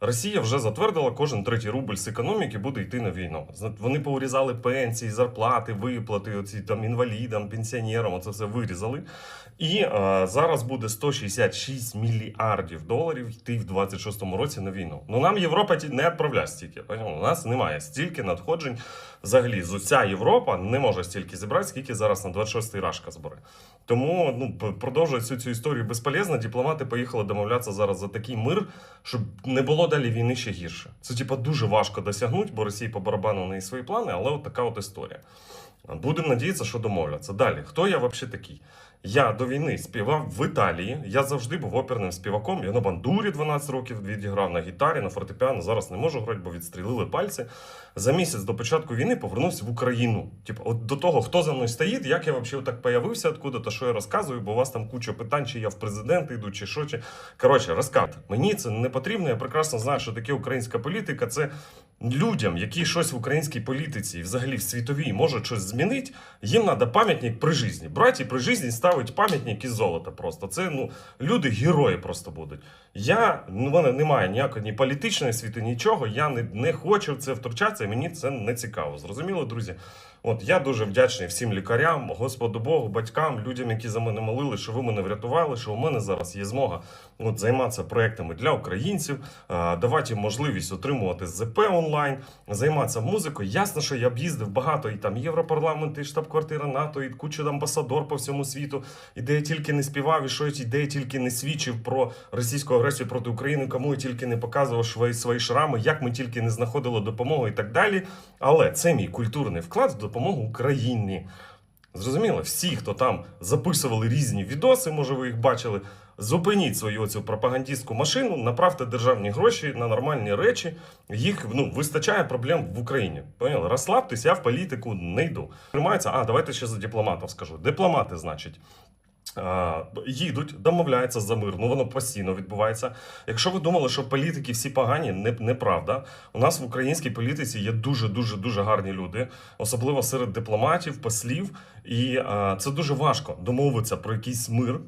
Росія вже затвердила, кожен третій рубль з економіки буде йти на війну. Вони поурізали пенсії, зарплати, виплати, оці там інвалідам, пенсіонерам. Оце все вирізали. І е, зараз буде 166 мільярдів доларів йти в 26-му році на війну. Ну нам Європа не відправляє стільки. У нас немає стільки надходжень. Взагалі, з уся Європа не може стільки зібрати, скільки зараз на 26-й рашка збере. Тому ну продовжує цю цю історію безполезно. Дипломати поїхали домовлятися зараз за такий мир, щоб не було далі війни ще гірше. Це типа дуже важко досягнути, бо Росії по барабану в неї свої плани, але от така от історія. Будемо надіятися, що домовляться. Далі, хто я взагалі такий? Я до війни співав в Італії. Я завжди був оперним співаком. Я на бандурі 12 років відіграв на гітарі, на фортепіано. Зараз не можу грати, бо відстрілили пальці. За місяць до початку війни повернувся в Україну. Типу, от до того, хто за мною стоїть, як я взагалі так появився, откуда то що я розказую, бо у вас там куча питань, чи я в президенти йду, чи що. Чи... Коротше, розкат. Мені це не потрібно. Я прекрасно знаю, що таке українська політика. Це людям, які щось в українській політиці взагалі в світовій можуть щось змінити, їм треба пам'ятник при житті. Браті при житті ставить пам'ятник із золота. Просто це ну люди герої просто будуть. Я ну, в мене немає ніякої ні політичної світи, нічого. Я не, не хочу в це втручатися, і мені це не цікаво. Зрозуміло, друзі? От я дуже вдячний всім лікарям, Господу Богу, батькам, людям, які за мене молили, що ви мене врятували, що у мене зараз є змога от, займатися проектами для українців, а, давати їм можливість отримувати ЗП онлайн, займатися музикою. Ясно, що я б їздив багато і там Європарламент, і штаб-квартира НАТО, і куча амбасадор по всьому світу, і де я тільки не співав, і що де я тільки не свідчив про російську агресію проти України, кому я тільки не показував свої, свої шрами, як ми тільки не знаходили допомогу і так далі. Але це мій культурний вклад в допомогу Україні. Зрозуміло, всі, хто там записували різні відоси, може ви їх бачили. Зупиніть свою цю пропагандистську машину, направте державні гроші на нормальні речі. Їх ну вистачає проблем в Україні. Поняли? Розслабтесь, я в політику не йду. Тримається. А давайте ще за дипломатів скажу. Дипломати, значить. А, Їдуть, домовляються за мир. Ну воно постійно відбувається. Якщо ви думали, що політики всі погані, не, неправда. У нас в українській політиці є дуже дуже дуже гарні люди, особливо серед дипломатів, послів. І а, це дуже важко домовитися про якийсь мир,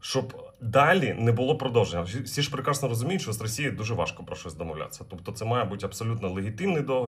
щоб далі не було продовження. Всі ж прекрасно розуміють, що з Росією дуже важко про щось домовлятися. Тобто, це має бути абсолютно легітимний договір.